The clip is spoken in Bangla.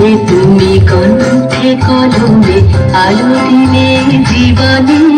দিলে তুমি কণ্ঠে কলমে আলো দিলে জীবনী